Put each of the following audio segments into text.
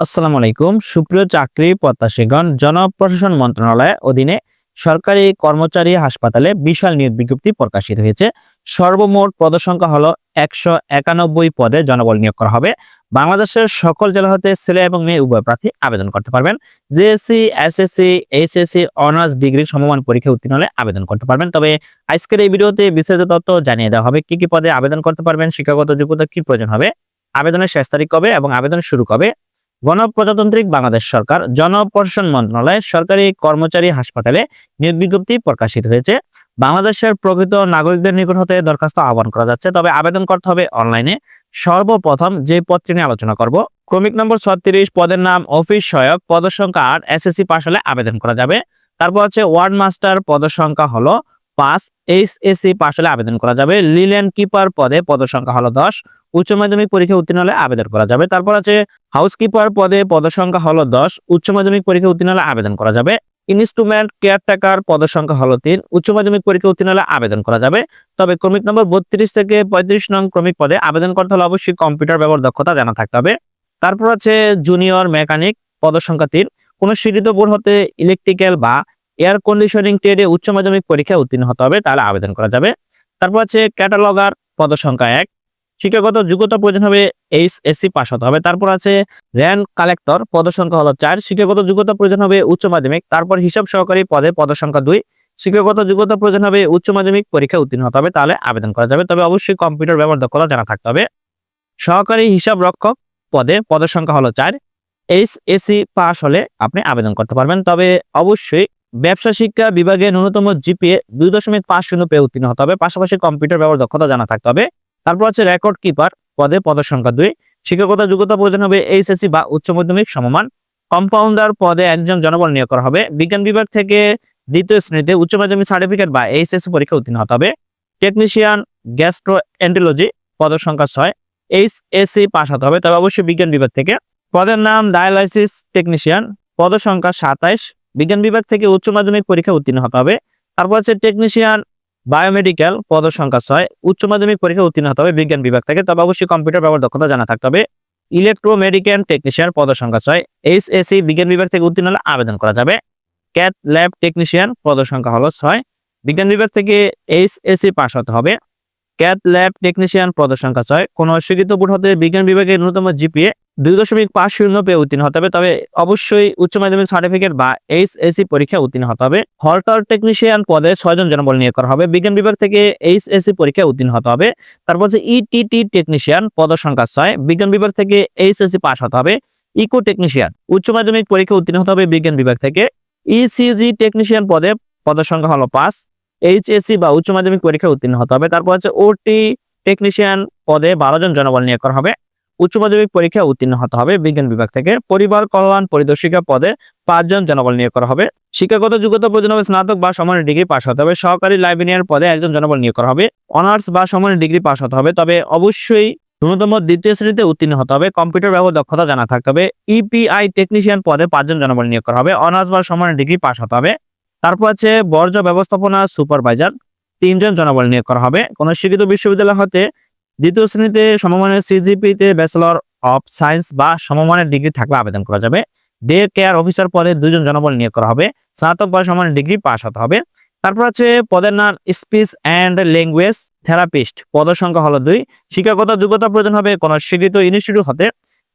আসসালামু আলাইকুম। সুপ্রিয় চাকরি প্রত্যাশীগণ, জনপ্রশাসন মন্ত্রণালয়ের অধীনে সরকারি কর্মচারী হাসপাতালে বিশাল নিয়োগ বিজ্ঞপ্তি প্রকাশিত হয়েছে। সর্বমোট পদসংখ্যা হলো একশো একানব্বই পদে জনবল নিয়োগ করা হবে। বাংলাদেশের সকল জেলা হতে ছেলে এবং মেয়ে উভয় প্রার্থী আবেদন করতে পারবেন। JSC, SSC, HSC, honours degree সমমান পরীক্ষা উত্তীর্ণ হলে আবেদন করতে পারবেন। তবে আজকের এই ভিডিওতে বিস্তারিত তথ্য জানিয়ে দেওয়া হবে কি কি পদে আবেদন করতে পারবেন, শিক্ষাগত যোগ্যতা কি প্রয়োজন হবে, আবেদনের শেষ তারিখ কবে এবং আবেদন শুরু কবে গণপ্রজাতান্ত্রিক বাংলাদেশ সরকার জনপ্রশাসন মন্ত্রণালয় সরকারি কর্মচারী হাসপাতালে নিয়োগ বিজ্ঞপ্তি প্রকাশিত হয়েছে। বাংলাদেশের প্রকৃত নাগরিকদের নিকট হতে দরখাস্ত আহ্বান করা যাচ্ছে, তবে আবেদন করতে হবে অনলাইনে। সর্বপ্রথম যে পদটি নিয়ে আলোচনা করব, ক্রমিক নম্বর ছত্রিশ, পদের নাম অফিস সহায়ক, পদের সংখ্যা আট, এসএসসি পাশ হলে আবেদন করা যাবে। তারপর হচ্ছে ওয়ার্ড মাস্টার, পদের সংখ্যা হলো পাঁচ এইচএসসি পাশ হলে আবেদন করা যাবে। লিলেন কিপার পদে পদের সংখ্যা হলো দশ। উচ্চ মাধ্যমিক পরীক্ষা উত্তীর্ণ হলে আবেদন করা যাবে। তারপর আছে হাউসকিপার পদে পদসংখ্যা হলো দশ। উচ্চ মাধ্যমিক পরীক্ষা উত্তীর্ণ হলে আবেদন করা যাবে। ইনস্ট্রুমেন্ট কেয়ারটেকার পদসংখ্যা হলো তিন। উচ্চ মাধ্যমিক পরীক্ষা উত্তীর্ণ হলে আবেদন করা যাবে। তবে ক্রমিক নম্বর বত্রিশ থেকে পঁয়ত্রিশ নং ক্রমিক পদে আবেদন করতে হলে অবশ্যই কম্পিউটার ব্যবহার দক্ষতা জানা থাকতে হবে। তারপর আছে জুনিয়র মেকানিক পদসংখ্যা তিন। কোনো স্বীকৃত বোর্ড হতে ইলেকট্রিক্যাল বা এয়ার কন্ডিশনিং ট্রেডে উচ্চ মাধ্যমিক পরীক্ষা উত্তীর্ণ হতে হবে, তাহলে আবেদন করা যাবে। তারপর আছে ক্যাটালগার পদসংখ্যা এক। শিক্ষাগত যোগ্যতা প্রয়োজন হবে এইচ এসসি পাস হতে হবে। তারপর আছে র্যান কালেক্টর পদসংখ্যা হলো চার। শিক্ষাগত যোগ্যতা প্রয়োজন হবে উচ্চ মাধ্যমিক। তারপর হিসাব সহকারী পদে পদসংখ্যা দুই। শিক্ষাগত যোগ্যতা প্রয়োজন হবে উচ্চ মাধ্যমিক পরীক্ষা উত্তীর্ণ হতে হবে, তাহলে আবেদন করা যাবে। তবে অবশ্যই কম্পিউটার ব্যবহার দক্ষতা জানা থাকতে হবে। সহকারী হিসাব রক্ষক পদে পদের সংখ্যা হলো চার। এইচ এসি পাস হলে আপনি আবেদন করতে পারবেন। তবে অবশ্যই ব্যবসা শিক্ষা বিভাগে ন্যূনতম জিপিএ দুই দশমিক পাঁচ শূন্য পেয়ে উত্তীর্ণ হতে হবে। পাশাপাশি কম্পিউটার ব্যবহার দক্ষতা জানা থাকতে হবে। তারপর হচ্ছে রেকর্ড কিপার পদে পদের সংখ্যা দুই। শিক্ষকতা যোগ্যতা প্রয়োজন হবে এইচএসসি বা উচ্চ মাধ্যমিক সমমান। কম্পাউন্ডার পদে একজন জনবল নিয়োগ করা হবে। বিজ্ঞান বিভাগ থেকে দ্বিতীয় শ্রেণীতে উচ্চ মাধ্যমিক সার্টিফিকেট বা এইচএসসি পরীক্ষা উত্তীর্ণ হতে হবে। টেকনিশিয়ান গ্যাস্ট্রো এন্টোলজি পদের সংখ্যা ছয়। এইচএসসি পাস হতে হবে। তবে অবশ্যই বিজ্ঞান বিভাগ থেকে। পদের নাম ডায়ালাইসিস টেকনিশিয়ান। পদের সংখ্যা সাতাইশ। বিজ্ঞান বিভাগ থেকে উচ্চ মাধ্যমিক পরীক্ষা উত্তীর্ণ হতে হবে। তারপর হচ্ছে টেকনিশিয়ান বায়োমেডিক্যাল পদের সংখ্যা ছয়, উচ্চ মাধ্যমিক পরীক্ষা উত্তীর্ণ হতে হবে বিজ্ঞান বিভাগ থেকে। তবে অবশ্যই কম্পিউটার ব্যবহার দক্ষতা জানা থাকতে হবে। ইলেকট্রোমেডিক্যাল টেকনিশিয়ান পদের সংখ্যা ছয় এইচএসসি বিজ্ঞান বিভাগ থেকে উত্তীর্ণ হলে আবেদন করা যাবে। ক্যাথ ল্যাব টেকনিশিয়ান পদের সংখ্যা হলো ছয়, বিজ্ঞান বিভাগ থেকে এইচ এইচএসসি পাশ হতে হবে। ক্যাথ ল্যাব টেকনিশিয়ান পদের সংখ্যা ছয়, কোনো স্বীকৃত বোর্ড হতে বিজ্ঞান বিভাগের ন্যূনতম জিপিএ দুই দশমিক পাঁচ শূন্য পেয়ে উত্তীর্ণ হতে হবে। তবে অবশ্যই উচ্চ মাধ্যমিক সার্টিফিকেট বা এইচএসসি পরীক্ষা উত্তীর্ণ হতে হবে। হল্টার টেকনিশিয়ান পদে ছয়জন জনবল নিয়োগ করা হবে। বিজ্ঞান বিভাগ থেকে এইচএসসি পরীক্ষা উত্তীর্ণ হতে হবে। তারপর হচ্ছে ইটিটি টেকনিশিয়ান পদের সংখ্যা ছয়। বিজ্ঞান বিভাগ থেকে এইচএসসি পাস হতে হবে। ইকো টেকনিশিয়ান উচ্চ মাধ্যমিক পরীক্ষা উত্তীর্ণ হতে হবে বিজ্ঞান বিভাগ থেকে। ইসিজি টেকনিশিয়ান পদে পদ সংখ্যা হলো পাঁচ। এইচএসসি বা উচ্চ মাধ্যমিক পরীক্ষা উত্তীর্ণ হতে হবে। তারপর হচ্ছে ওটি টেকনিশিয়ান পদে বারো জন জনবল নিয়োগ করা হবে। উচ্চ মাধ্যমিক পরীক্ষা উত্তীর্ণ হতে হবে। বিজ্ঞান বিভাগ থেকে পরিবার কল্যাণ পরিদর্শিকা পদে পাঁচজন জনবল নিয়োগ করা হবে। শিক্ষাগত যোগ্যতা প্রয়োজন হবে স্নাতক বা সমানের ডিগ্রি পাশ হতে হবে। সহকারী লাইব্রেরিয়ান পদে একজন জনবল নিয়োগ করা হবে। অনার্স বা সমানের ডিগ্রি পাশ হতে হবে। তবে অবশ্যই ন্যূনতম দ্বিতীয় শ্রেণীতে উত্তীর্ণ হতে হবে। কম্পিউটার ব্যবহার দক্ষতা জানা থাকতে হবে। ইপিআই টেকনিশিয়ান পদে পাঁচজন জনবল নিয়োগ করা হবে। অনার্স বা সমানের ডিগ্রি পাশ হতে হবে। তারপর আছে বর্জ্য ব্যবস্থাপনা সুপারভাইজার। তিনজন জনবল নিয়োগ করা হবে। কোন শিক্ষিত বিশ্ববিদ্যালয় হতে দ্বিতীয় শ্রেণীতে সমমানের সিজিপিতে ব্যাচেলর অফ সায়েন্স বা সমমানের ডিগ্রি থাকলে আবেদন করা যাবে। ডে কেয়ার অফিসার পদে দুজন জনবল নিয়োগ করা হবে। স্নাতক বা সমানের ডিগ্রি পাস হতে হবে। তারপর আছে পদের নাম স্পিচ অ্যান্ড ল্যাঙ্গুয়েজ থেরাপিস্ট পদের সংখ্যা হলো দুই। শিক্ষাগত যোগ্যতা প্রয়োজন হবে কোনো স্বীকৃত ইনস্টিটিউট হতে।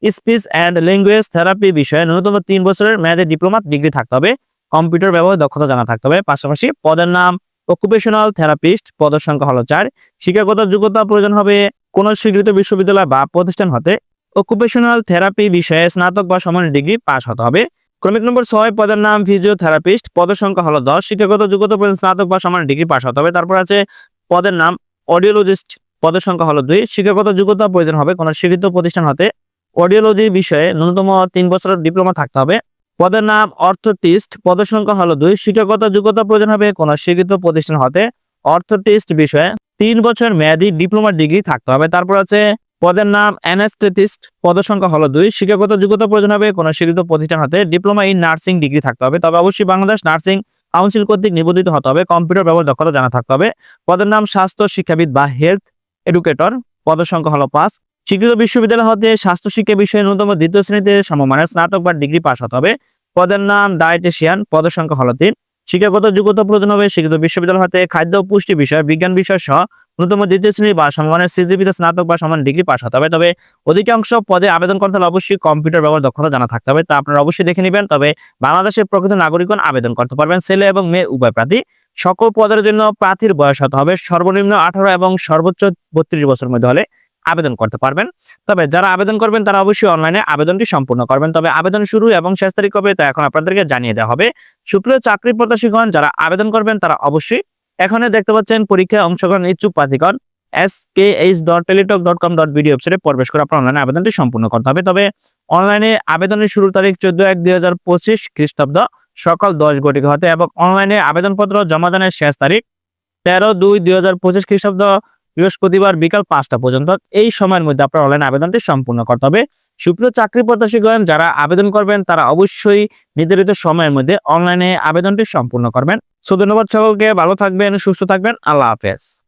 স্পিচ অ্যান্ড ল্যাঙ্গুয়েজ থেরাপি বিষয়ে ন্যূনতম তিন বছরের মেয়াদে ডিপ্লোমা, ডিগ্রি থাকতে হবে। কম্পিউটার ব্যবহার দক্ষতা জানা থাকতে হবে। পাশাপাশি পদের নাম অকুপেশনাল থেরাপিস্ট পদের সংখ্যা হলো চার। শিক্ষাগত যোগ্যতা প্রয়োজন হবে কোন স্বীকৃত বিশ্ববিদ্যালয় বা প্রতিষ্ঠান হতে। অকুপেশনাল থেরাপি বিষয়ে স্নাতক বা সমান ডিগ্রি পাস হতে হবে। ক্রমিক নম্বর ছয়, পদের নাম ফিজিওথেরাপিস্ট পদের সংখ্যা হলো দশ। শিক্ষাগত যোগ্যতা প্রয়োজন স্নাতক বা সমান ডিগ্রি পাস হতে হবে। তারপর আছে পদের নাম অডিওলজিস্ট পদের সংখ্যা হলো দুই। শিক্ষাগত যোগ্যতা প্রয়োজন হবে কোন স্বীকৃত প্রতিষ্ঠান হতে। অডিওলজি বিষয়ে ন্যূনতম তিন বছরের ডিপ্লোমা থাকতে হবে। পদের নাম অর্থোটিস্ট। পদের সংখ্যা হলো দুই। শিক্ষাগত যোগ্যতা প্রয়োজন হবে কোন স্বীকৃত প্রতিষ্ঠান হতে। অর্থোটিস্ট বিষয়ে তিন বছর মেয়াদী ডিপ্লোমা ডিগ্রি থাকতে হবে। তারপর আছে পদের নাম অ্যানাস্থেটিস্ট। পদের সংখ্যা হলো দুই। শিক্ষাগত যোগ্যতা প্রয়োজন হবে কোন স্বীকৃত প্রতিষ্ঠান হতে। ডিপ্লোমা ইন নার্সিং ডিগ্রি থাকতে হবে। তবে অবশ্যই বাংলাদেশ নার্সিং কাউন্সিল কর্তৃক নিবন্ধিত হতে হবে। কম্পিউটার ব্যবহার দক্ষতা জানা থাকতে হবে। পদের নাম স্বাস্থ্য শিক্ষাবিদ বা হেলথ এডুকেটর। পদের সংখ্যা হলো পাঁচ। স্বীকৃত বিশ্ববিদ্যালয় হতে স্বাস্থ্য শিক্ষা বিষয়ে ন্যূনতম দ্বিতীয় শ্রেণীতে সমমানের স্নাতক বা ডিগ্রি পাস হতে হবে। পদের নাম ডায়েটেশিয়ান পদের সংখ্যা হলো তিন। শিক্ষাগত যোগ্যতা প্রয়োজন হবে স্বীকৃত বিশ্ববিদ্যালয় হতে খাদ্য পুষ্টি বিষয়, বিজ্ঞান বিষয় সহ ন্যূনতম দ্বিতীয় শ্রেণি বা সমমানের সিজিপিতে স্নাতক বা সমান ডিগ্রি পাস হতে হবে। তবে অধিকাংশ পদে আবেদন করতে হলে অবশ্যই কম্পিউটার ব্যবহার দক্ষতা জানা থাকতে হবে। তা আপনারা অবশ্যই দেখে নেবেন। তবে বাংলাদেশের প্রকৃত নাগরিকগণ আবেদন করতে পারবেন। ছেলে এবং মেয়ে, উভয় প্রার্থী। সকল পদের জন্য প্রার্থীর বয়স হতে হবে সর্বনিম্ন আঠারো এবং সর্বোচ্চ বত্রিশ বছর মধ্যে হলে। আবেদন করতে পারবেন। তবে যারা আবেদন করবেন, তারা অবশ্যই অনলাইনে আবেদনটি সম্পূর্ণ করবেন। তবে আবেদন শুরু এবং শেষ তারিখ হবে, তা এখন আপনাদেরকে জানিয়ে দেওয়া হবে। সুপ্রিয় চাকরি প্রত্যাশীগণ, যারা আবেদন করবেন, তারা অবশ্যই এখানে দেখতে পাচ্ছেন পরীক্ষায় অংশগ্রহণ ইচ্ছুক প্রার্থীগণ। S K H dot Teletalk dot com dot BD ওয়েবসাইটে প্রবেশ করে আপনার অনলাইনে আবেদনটি সম্পূর্ণ করতে হবে। তবে অনলাইনে আবেদনের শুরুর তারিখ চোদ্দ এক দুই হাজার পঁচিশ খ্রিস্টাব্দ সকাল দশ ঘটিকা হতে এবং অনলাইনে আবেদনপত্র জমা দানের শেষ তারিখ তেরো দুই দুই হাজার পঁচিশ খ্রিস্টাব্দ বৃহস্পতিবার বিকাল পাঁচটা পর্যন্ত এই সময়ের মধ্যে আপনার অনলাইন আবেদনটি সম্পূর্ণ করতে হবে। সুপ্রিয় চাকরি প্রত্যাশীগণ, যারা আবেদন করবেন, তারা অবশ্যই নির্ধারিত সময়ের মধ্যে অনলাইনে আবেদনটি সম্পূর্ণ করবেন। সো ধন্যবাদ সকলকে, ভালো থাকবেন, সুস্থ থাকবেন, আল্লাহ হাফেজ।